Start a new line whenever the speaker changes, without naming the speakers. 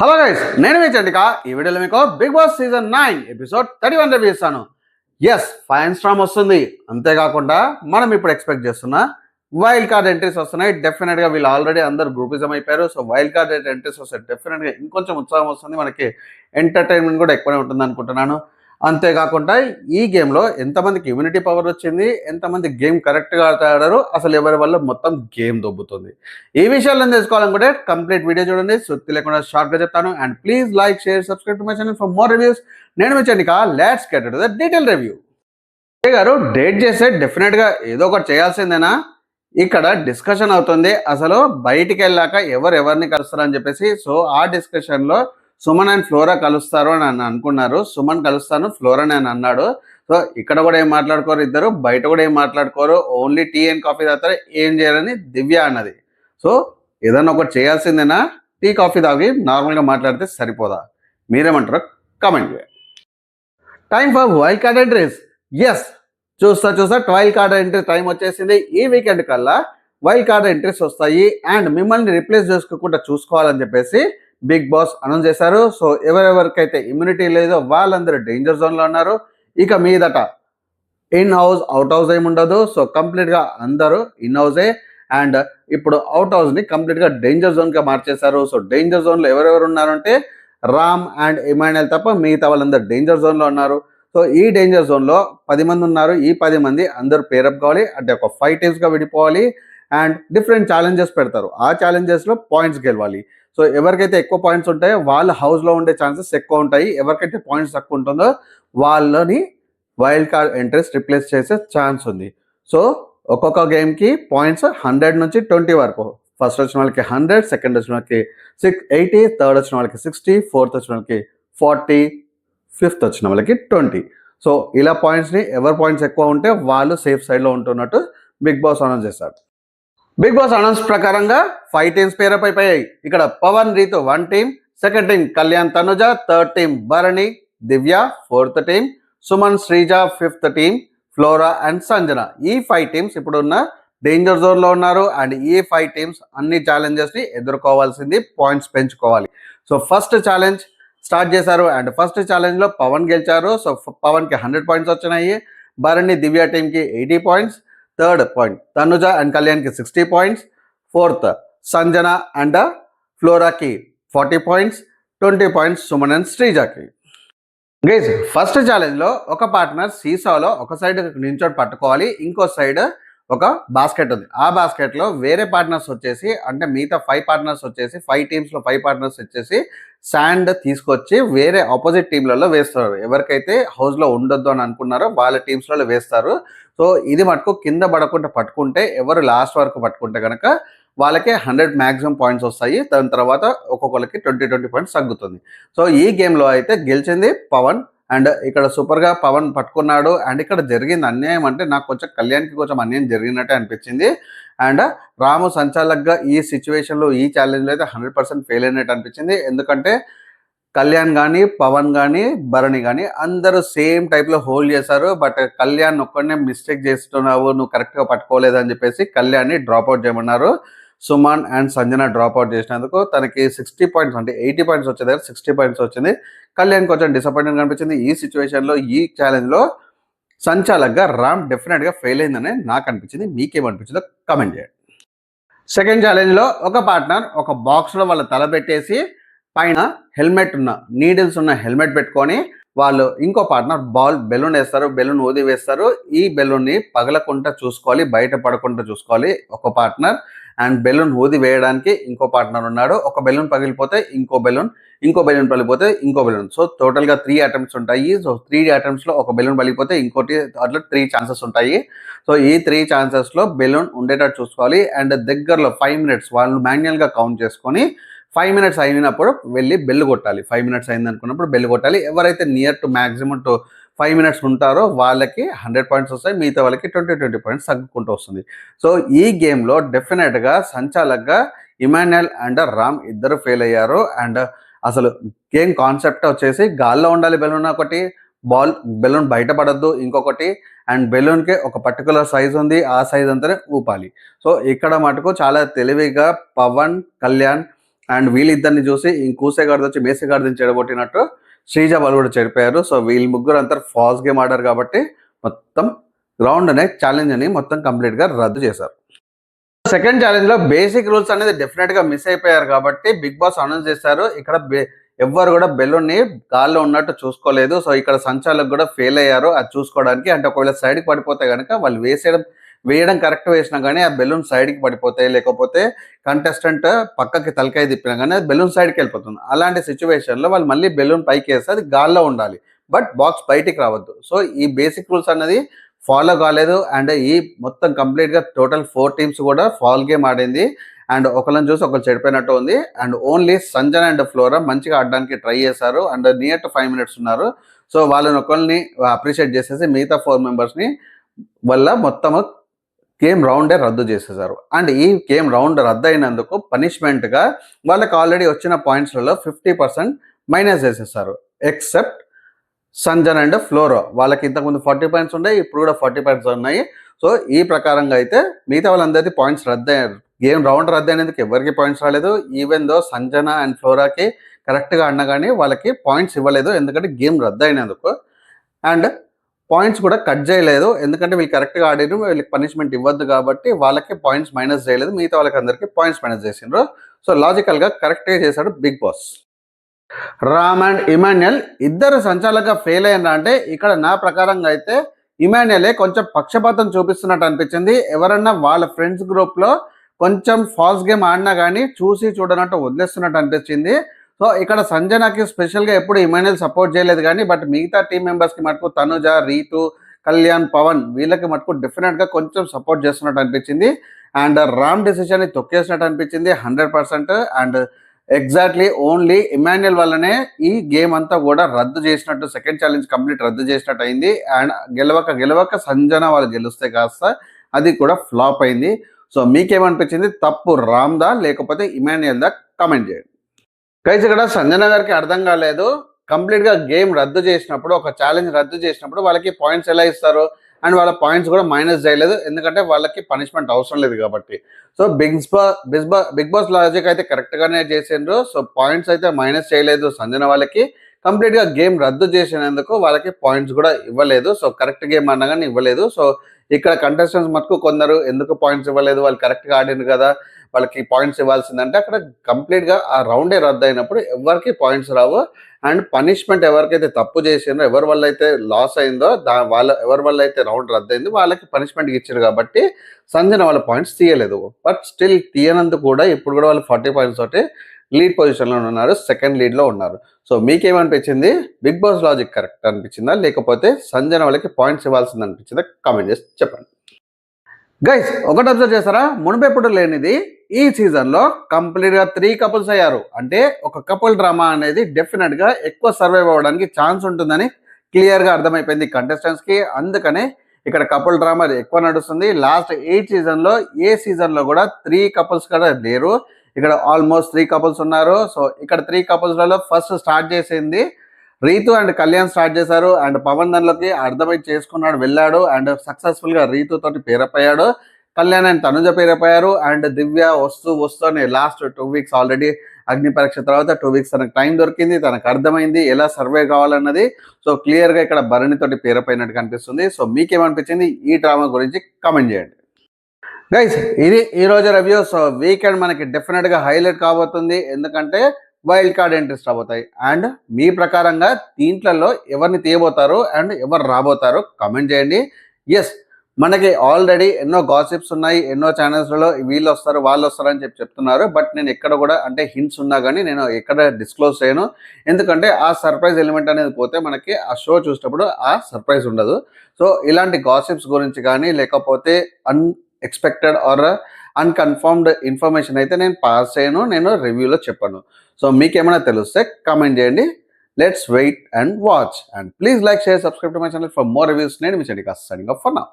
Hello guys నేను మీ చండిక. ఈ వీడియోలో మీకు Bigg Boss season nine episode thirty one review ఇస్తాను. ఎస్ ఫైన్ స్ట్రామ్ వస్తుంది. అంతేకాకుండా మనం ఇప్పుడు ఎక్స్పెక్ట్ చేస్తున్న వైల్డ్ కార్డ్ ఎంట్రీస్ వస్తున్నాయి. డెఫినెట్గా వీళ్ళు ఆల్రెడీ అందరు గ్రూపిజం అయిపోయారు. సో వైల్డ్ కార్డ్ ఎంట్రీస్ వస్తాయి డెఫినెట్గా ఇంకొంచెం ఉత్సాహం వస్తుంది. మనకి ఎంటర్టైన్మెంట్ కూడా ఎక్కువనే ఉంటుంది అనుకుంటున్నాను అంతేకాకుండా ఈ గేమ్లో ఎంతమందికి ఇమ్యూనిటీ పవర్ వచ్చింది ఎంతమంది గేమ్ కరెక్ట్గా ఆడారు అసలు ఎవరి వల్ల మొత్తం గేమ్ దొబ్బుతుంది. ఈ విషయాలను తెలుసుకోవాలనుకుంటే కంప్లీట్ వీడియో చూడండి. సుత్తి లేకుండా షార్ట్గా చెప్తాను. And please like share subscribe to my channel for more reviews నేను మీ Chandika. Let's get the detail review గారు డేట్ చేస్తే డెఫినెట్గా ఏదో ఒకటి చేయాల్సిందేనా? ఇక్కడ డిస్కషన్ అవుతుంది. అసలు బయటికి వెళ్ళాక ఎవరు ఎవరిని కలుస్తారని చెప్పేసి సో ఆ డిస్కషన్లో సుమన్ అండ్ ఫ్లోరా కలుస్తారు అని అన్న- అనుకున్నారు. సుమన్ కలుస్తాను ఫ్లోరా అని అన్నాడు. సో ఇక్కడ కూడా ఏం మాట్లాడుకోరు ఇద్దరు బయట కూడా ఏం మాట్లాడుకోరు. ఓన్లీ టీ అండ్ కాఫీ తాగుతారు ఏం చేయాలని దివ్య అన్నది. సో ఏదన్నా ఒకటి చేయాల్సిందేనా? టీ కాఫీ తాగి నార్మల్గా మాట్లాడితే సరిపోదా? మీరేమంటారు comment time for wild card entries yes చూస్తా చూస్తా ట్వైల్ కార్డ్ ఎంట్రీ టైం వచ్చేసింది. ఈ వీకెండ్ కల్లా వైల్డ్ కార్డ్ ఎంట్రీస్ వస్తాయి. అండ్ మిమ్మల్ని రిప్లేస్ చేసుకోకుండా చూసుకోవాలని చెప్పేసి బిగ్ బాస్ అనౌన్స్ చేశారు. సో ఎవరెవరికైతే ఇమ్యూనిటీ లేదో వాళ్ళందరూ డేంజర్ జోన్లో ఉన్నారు. ఇక మీదట ఇన్ హౌస్ అవుట్ హౌస్ ఏమి ఉండదు. సో కంప్లీట్గా అందరూ ఇన్ హౌసే అండ్ ఇప్పుడు అవుట్ హౌస్ని కంప్లీట్గా డేంజర్ జోన్గా మార్చేశారు. సో డేంజర్ జోన్లో ఎవరెవరు ఉన్నారంటే రామ్ అండ్ ఇమాన్యుయల్ తప్ప మిగతా వాళ్ళందరూ డేంజర్ జోన్లో ఉన్నారు. సో ఈ డేంజర్ జోన్లో పది మంది ఉన్నారు. ఈ పది మంది అందరూ పేరప్ కావాలి. అంటే ఒక ఫైవ్ టీమ్స్గా విడిపోవాలి. అండ్ డిఫరెంట్ ఛాలెంజెస్ పెడతారు. ఆ ఛాలెంజెస్లో పాయింట్స్ గెలవాలి. సో ఎవరికైతే ఎక్కువ పాయింట్స్ ఉంటాయో వాళ్ళ హౌస్లో ఉండే ఛాన్సెస్ ఎక్కువ ఉంటాయి. ఎవరికైతే పాయింట్స్ తక్కువ ఉంటుందో వాళ్ళని వైల్డ్ కార్డ్ ఎంట్రీస్ రిప్లేస్ చేసే ఛాన్స్ ఉంది. సో ఒక్కొక్క గేమ్కి పాయింట్స్ హండ్రెడ్ నుంచి ట్వంటీ వరకు. ఫస్ట్ వచ్చిన వాళ్ళకి హండ్రెడ్ సెకండ్ వచ్చిన వాళ్ళకి సిక్స్ ఎయిటీ థర్డ్ వచ్చిన వాళ్ళకి సిక్స్టీ ఫోర్త్ వచ్చిన వాళ్ళకి ఫార్టీ ఫిఫ్త్ వచ్చిన వాళ్ళకి ట్వంటీ సో ఇలా పాయింట్స్ని ఎవరి పాయింట్స్ ఎక్కువ ఉంటే వాళ్ళు సేఫ్ సైడ్లో ఉంటున్నట్టు బిగ్ బాస్ అనౌన్స్ చేశారు. బిగ్ బాస్ అనౌన్స్ ప్రకారంగా ఫైవ్ టీమ్స్ పేరప్ అయిపోయాయి ఇక్కడ Pavan Rithu one team second team Kalyan Tanuja third team Bharani Divya fourth team Suman Srija fifth team Flora and Sanjana. ఈ five teams ఇప్పుడున్న danger జోన్లో ఉన్నారు. And ఈ five teams అన్ని ఛాలెంజెస్ని ఎదుర్కోవాల్సింది పాయింట్స్ పెంచుకోవాలి. సో ఫస్ట్ ఛాలెంజ్ స్టార్ట్ చేశారు. అండ్ ఫస్ట్ ఛాలెంజ్లో పవన్ గెలిచారు. సో పవన్కి హండ్రెడ్ పాయింట్స్ వచ్చినాయి. భరణి దివ్య టీంకి eighty points third point Tanuja and కళ్యాణ్కి sixty points fourth Sanjana and ఫ్లోరాకి forty points twenty points Suman and శ్రీజాకి guys first ఛాలెంజ్లో ఒక పార్ట్నర్ సీసాలో ఒక సైడ్ నించోటి పట్టుకోవాలి ఇంకో సైడ్ ఒక బాస్కెట్ ఉంది. ఆ బాస్కెట్లో వేరే పార్ట్నర్స్ వచ్చేసి అంటే మిగతా ఫైవ్ పార్ట్నర్స్ వచ్చేసి ఫైవ్ టీమ్స్లో ఫైవ్ పార్ట్నర్స్ వచ్చేసి శాండ్ తీసుకొచ్చి వేరే ఆపోజిట్ టీంలలో వేస్తారు. ఎవరికైతే హౌస్లో ఉండొద్దు అని అనుకున్నారో వాళ్ళ టీమ్స్లలో వేస్తారు. సో ఇది మటుకు కింద పడకుండా పట్టుకుంటే ఎవరు లాస్ట్ వరకు పట్టుకుంటే కనుక వాళ్ళకి హండ్రెడ్ మ్యాక్సిమం పాయింట్స్ వస్తాయి. దాని తర్వాత ఒక్కొక్కరికి ట్వంటీ ట్వంటీ పాయింట్స్ తగ్గుతుంది. సో ఈ గేమ్లో అయితే గెలిచింది పవన్ అండ్ ఇక్కడ సూపర్గా పవన్ పట్టుకున్నాడు. అండ్ ఇక్కడ జరిగింది అన్యాయం అంటే నాకు కొంచెం కళ్యాణ్కి కొంచెం అన్యాయం జరిగినట్టే అనిపించింది. అండ్ రాము సంచాలక్గా ఈ సిచ్యువేషన్లో ఈ ఛాలెంజ్లో అయితే హండ్రెడ్ పర్సెంట్ ఫెయిల్ అయినట్టు అనిపించింది. ఎందుకంటే కళ్యాణ్ కానీ పవన్ కానీ భరణి కానీ అందరూ సేమ్ టైప్లో హోల్డ్ చేశారు. బట్ కళ్యాణ్ ఒక్కడనే మిస్టేక్ చేస్తున్నావు నువ్వు కరెక్ట్గా పట్టుకోలేదని చెప్పేసి కళ్యాణ్ని డ్రాప్అవుట్ చేయమన్నారు. సుమన్ అండ్ సంజన డ్రాప్అవుట్ చేసినందుకు తనకి సిక్స్టీ పాయింట్స్ అంటే ఎయిటీ పాయింట్స్ వచ్చే దగ్గర సిక్స్టీ పాయింట్స్ వచ్చింది. కళ్యాణ్ కొంచెం డిసప్పాయింట్గా కనిపించింది. ఈ సిచ్యువేషన్లో ఈ ఛాలెంజ్లో సంచాలక్గా రామ్ డెఫినెట్గా ఫెయిల్ అయిందని నాకు అనిపించింది. మీకేమనిపించిందో కమెంట్ చేయండి. సెకండ్ ఛాలెంజ్లో ఒక పార్ట్నర్ ఒక బాక్స్లో వాళ్ళ తల పెట్టేసి పైన హెల్మెట్ ఉన్న నీడిల్స్ ఉన్న హెల్మెట్ పెట్టుకొని వాళ్ళు ఇంకో పార్ట్నర్ బాల్ బెలూన్ వేస్తారు బెలూన్ ఊది వేస్తారు. ఈ బెలూన్ని పగలకుండా చూసుకోవాలి బయట పడకుండా చూసుకోవాలి. ఒక పార్ట్నర్ అండ్ బెలూన్ ఊది వేయడానికి ఇంకో పార్ట్నర్ ఉన్నాడు. ఒక బెలూన్ పగిలిపోతే ఇంకో బెలూన్ ఇంకో బెలూన్ పగిలిపోతే ఇంకో బెలూన్. సో టోటల్గా త్రీ అటెంప్ట్స్ ఉంటాయి. సో త్రీ అటెంప్ట్స్లో ఒక బెలూన్ పగిలిపోతే ఇంకోటి అట్లా త్రీ ఛాన్సెస్ ఉంటాయి. సో ఈ త్రీ ఛాన్సెస్లో బెలూన్ ఉండేటట్టు చూసుకోవాలి. అండ్ దగ్గరలో ఫైవ్ మినిట్స్ వాళ్ళు మాన్యువల్గా కౌంట్ చేసుకొని ఫైవ్ మినిట్స్ అయినప్పుడు వెళ్ళి బెల్ కొట్టాలి. ఫైవ్ మినిట్స్ అయింది అనుకున్నప్పుడు బెల్ కొట్టాలి. ఎవరైతే near to maximum to five minutes ఉంటారో వాళ్ళకి హండ్రెడ్ పాయింట్స్ వస్తాయి మిగతా వాళ్ళకి ట్వంటీ ట్వంటీ పాయింట్స్ తగ్గుకుంటూ వస్తుంది. సో ఈ గేమ్లో డెఫినెట్గా సంచాలక్గా ఇమాన్యుయల్ అండ్ రామ్ ఇద్దరు ఫెయిల్ అయ్యారు. అండ్ అసలు గేమ్ కాన్సెప్ట్ వచ్చేసి గాల్లో ఉండాలి బెలూన్ ఒకటి బాల్ బెలూన్ బయటపడద్దు ఇంకొకటి అండ్ బెలూన్కి ఒక పర్టికులర్ సైజ్ ఉంది ఆ సైజ్ అంతానే ఊపాలి. సో ఇక్కడ మటుకు చాలా తెలివిగా పవన్ కళ్యాణ్ అండ్ వీళ్ళిద్దరిని చూసి ఇంకూసే గారిదొచ్చి మేసే గారిని చెడగొట్టినట్టు శ్రీజ వాళ్ళు కూడా చెడిపోయారు. సో వీళ్ళు ముగ్గురు అంతా ఫాస్ట్ గేమ్ ఆడారు కాబట్టి మొత్తం గ్రౌండ్ అనే ఛాలెంజ్ అని మొత్తం కంప్లీట్గా రద్దు చేశారు. సెకండ్ ఛాలెంజ్లో బేసిక్ రూల్స్ అనేది డెఫినెట్గా మిస్ అయిపోయారు కాబట్టి బిగ్ బాస్ అనౌన్స్ చేశారు. ఇక్కడ ఎవ్వరు కూడా బెలూన్ని గాల్లో ఉన్నట్టు చూసుకోలేదు. సో ఇక్కడ సంచాలకు కూడా ఫెయిల్ అయ్యారు. అది చూసుకోవడానికి అంటే ఒకవేళ సైడ్కి పడిపోతే కనుక వాళ్ళు వేసేయడం వేయడం కరెక్ట్ వేసినా కానీ ఆ బెలూన్ సైడ్కి పడిపోతాయి లేకపోతే కంటెస్టెంట్ పక్కకి తలకాయ తిప్పినా కానీ అది బెలూన్ సైడ్కి వెళ్ళిపోతుంది. అలాంటి సిచ్యువేషన్లో వాళ్ళు మళ్ళీ బెలూన్ పైకి వేస్తే అది గాల్లో ఉండాలి. బట్ బాక్స్ బయటికి రావద్దు. సో ఈ బేసిక్ రూల్స్ అన్నది ఫాలో కాలేదు. అండ్ ఈ మొత్తం కంప్లీట్గా టోటల్ ఫోర్ టీమ్స్ కూడా ఫాల్ గేమ్ ఆడింది. అండ్ ఒకళ్ళని చూసి ఒకళ్ళు చెడిపోయినట్టు ఉంది. And only Sanjana and Flora మంచిగా ఆడడానికి ట్రై చేశారు. And near to five minutes ఉన్నారు. సో వాళ్ళని ఒకళ్ళని అప్రిషియేట్ చేసేసి మిగతా ఫోర్ మెంబర్స్ని వల్ల మొత్తం గేమ్ రౌండే రద్దు చేసేసారు అండ్ ఈ గేమ్ రౌండ్ రద్దు అయినందుకు పనిష్మెంట్గా వాళ్ళకి ఆల్రెడీ వచ్చిన పాయింట్స్లలో ఫిఫ్టీ పర్సెంట్ మైనస్ చేసేసారు ఎక్సెప్ట్ సంజన్ అండ్ ఫ్లోరో. వాళ్ళకి ఇంతకుముందు ఫార్టీ పాయింట్స్ ఉన్నాయి ఇప్పుడు కూడా ఫార్టీ పాయింట్స్ ఉన్నాయి. సో ఈ ప్రకారంగా అయితే మిగతా వాళ్ళందరికీ పాయింట్స్ రద్దయ్యారు గేమ్ రౌండ్ రద్దయినందుకు ఎవరికి పాయింట్స్ రాలేదు. ఈవెన్ దో సంజన అండ్ ఫ్లోరాకి కరెక్ట్గా అన్న కానీ వాళ్ళకి పాయింట్స్ ఇవ్వలేదు ఎందుకంటే గేమ్ రద్దయినందుకు. అండ్ పాయింట్స్ కూడా కట్ చేయలేదు. ఎందుకంటే వీళ్ళు కరెక్ట్గా ఆడారు వీళ్ళకి పనిష్మెంట్ ఇవ్వద్దు కాబట్టి వాళ్ళకి పాయింట్స్ మైనస్ చేయలేదు. మిగతా వాళ్ళకి అందరికీ పాయింట్స్ మైనస్ చేసిండ్రు. సో లాజికల్గా కరెక్ట్గా చేశాడు Bigg Boss Ram and Emmanuel ఇద్దరు సంచాలకంగా ఫెయిల్ అయినా అంటే ఇక్కడ నా ప్రకారంగా అయితే ఇమాన్యుయలే కొంచెం పక్షపాతం చూపిస్తున్నట్టు అనిపించింది. ఎవరన్నా వాళ్ళ ఫ్రెండ్స్ గ్రూప్లో కొంచెం ఫాస్ట్ గేమ్ ఆడినా కానీ చూసి చూడనట్టు వదిలేస్తున్నట్టు అనిపించింది. సో ఇక్కడ సంజనాకి స్పెషల్గా ఎప్పుడు ఇమాన్యుయల్ సపోర్ట్ చేయలేదు కానీ బట్ మిగతా టీం మెంబర్స్కి మటుకు తనుజ రీతు కళ్యాణ్ పవన్ వీళ్ళకి మటుకు డెఫినెట్గా కొంచెం సపోర్ట్ చేస్తున్నట్టు అనిపించింది. అండ్ రామ్ డెసిషన్ని తొక్కేసినట్టు అనిపించింది hundred percent. And exactly only Emmanuel వల్లనే ఈ గేమ్ అంతా కూడా రద్దు చేసినట్టు సెకండ్ ఛాలెంజ్ కంప్లీట్ రద్దు చేసినట్టు అయింది. అండ్ గెలవక గెలవక సంజన వాళ్ళు గెలిస్తే కాస్త అది కూడా ఫ్లాప్ అయింది. సో మీకేమనిపించింది? తప్పు రామ్దా? లేకపోతే ఇమాన్యుయల్ దా కమెంట్ చేయండి. గైస్ ఇక్కడ సంజన గారికి అర్థం కాలేదు. కంప్లీట్గా గేమ్ రద్దు చేసినప్పుడు ఒక ఛాలెంజ్ రద్దు చేసినప్పుడు వాళ్ళకి పాయింట్స్ ఎలా ఇస్తారు? అండ్ వాళ్ళ పాయింట్స్ కూడా మైనస్ చేయలేదు. ఎందుకంటే వాళ్ళకి పనిష్మెంట్ అవసరం లేదు కాబట్టి. సో బిగ్స్ బా బిగ్ బిగ్ బాస్ లాజిక్ అయితే కరెక్ట్గానే చేసిండ్రు. సో పాయింట్స్ అయితే మైనస్ చేయలేదు సంజన వాళ్ళకి. కంప్లీట్గా గేమ్ రద్దు చేసినందుకు వాళ్ళకి పాయింట్స్ కూడా ఇవ్వలేదు. సో కరెక్ట్ గేమ్ అనగానే ఇవ్వలేదు. సో ఇక్కడ కంటెస్టెంట్స్ మటుకు కొందరు ఎందుకు పాయింట్స్ ఇవ్వలేదు? వాళ్ళు కరెక్ట్గా ఆడింది కదా. వాళ్ళకి పాయింట్స్ ఇవ్వాల్సిందంటే అక్కడ కంప్లీట్గా ఆ రౌండే రద్దు అయినప్పుడు ఎవరికి పాయింట్స్ రావు? అండ్ పనిష్మెంట్ ఎవరికైతే తప్పు చేసిందో ఎవరి వల్ల అయితే లాస్ అయిందో దా వాళ్ళ ఎవరి వల్ల అయితే రౌండ్ రద్దయిందో వాళ్ళకి పనిష్మెంట్ ఇచ్చారు కాబట్టి సంజన వాళ్ళ పాయింట్స్ తీయలేదు. బట్ స్టిల్ తీయనందుకు కూడా ఇప్పుడు కూడా వాళ్ళు ఫార్టీ పాయింట్స్ తోటి లీడ్ పొజిషన్లో ఉన్నారు సెకండ్ లీడ్లో ఉన్నారు. సో మీకేమనిపించింది? బిగ్ బాస్ లాజిక్ కరెక్ట్ అనిపించిందా? లేకపోతే సంజన వాళ్ళకి పాయింట్స్ ఇవ్వాల్సింది అనిపించిందా? కామెంట్ చేసి చెప్పండి. గైస్ ఒకటి అబ్జర్వ్ చేస్తారా? మునుపెప్పుడు లేనిది ఈ సీజన్లో కంప్లీట్గా త్రీ కపుల్స్ అయ్యారు. అంటే ఒక కపుల్ డ్రామా అనేది డెఫినెట్గా ఎక్కువ సర్వైవ్ అవ్వడానికి ఛాన్స్ ఉంటుందని క్లియర్గా అర్థమైపోయింది కంటెస్టెంట్స్కి అందుకనే ఇక్కడ కపుల్ డ్రామా ఎక్కువ నడుస్తుంది. లాస్ట్ ఎయిట్ సీజన్లో ఏ సీజన్లో కూడా త్రీ కపుల్స్ కూడా లేరు. ఇక్కడ ఆల్మోస్ట్ త్రీ కపుల్స్ ఉన్నారు. సో ఇక్కడ త్రీ కపుల్స్లలో ఫస్ట్ స్టార్ట్ చేసింది రీతు అండ్ కళ్యాణ్ స్టార్ట్ చేశారు. అండ్ పవన్ దానిలోకి అర్థమై చేసుకున్నాడు వెళ్ళాడు. అండ్ సక్సెస్ఫుల్గా రీతు తోటి పేరపోయాడు. కళ్యాణ్ అండ్ తనుజ పేరపోయారు. అండ్ దివ్య వస్తూ వస్తూనే లాస్ట్ టూ వీక్స్ ఆల్రెడీ అగ్ని పరీక్ష తర్వాత టూ వీక్స్ తనకు టైం దొరికింది తనకు అర్థమైంది ఎలా సర్వే కావాలన్నది. సో క్లియర్గా ఇక్కడ భరణి తోటి పేరపోయినట్టు కనిపిస్తుంది. సో మీకేమనిపించింది? ఈ డ్రామా గురించి కామెంట్ చేయండి. గైస్ ఇది ఈరోజు రివ్యూ సో వీకెండ్ మనకి డెఫినెట్గా హైలైట్ కాబోతుంది. ఎందుకంటే వైల్డ్ కార్డ్ ఎంట్రీస్ రాబోతాయి. అండ్ మీ ప్రకారంగా దీంట్లలో ఎవరిని తీయబోతారు అండ్ ఎవరు రాబోతారు కామెంట్ చేయండి. ఎస్ మనకి ఆల్రెడీ ఎన్నో గాసిప్స్ ఉన్నాయి ఎన్నో ఛానల్స్లో వీళ్ళు వస్తారు వాళ్ళు వస్తారు అని చెప్పి చెప్తున్నారు. బట్ నేను ఎక్కడ కూడా అంటే హింట్స్ ఉన్నా కానీ నేను ఎక్కడ డిస్క్లోజ్ చేయను. ఎందుకంటే ఆ సర్ప్రైజ్ ఎలిమెంట్ అనేది పోతే మనకి ఆ షో చూసినప్పుడు ఆ సర్ప్రైజ్ ఉండదు. సో ఇలాంటి గాసిప్స్ గురించి కానీ లేకపోతే unexpected or unconfirmed information అయితే నేను పాస్ చేయను నేను రివ్యూలో చెప్పను. సో మీకేమైనా తెలిస్తే కామెంట్ చేయండి. Let's wait and watch and please like share subscribe to my channel for more reviews నేను మీ చెడికి సైనింగ్ ఆఫ్ ఫర్ నా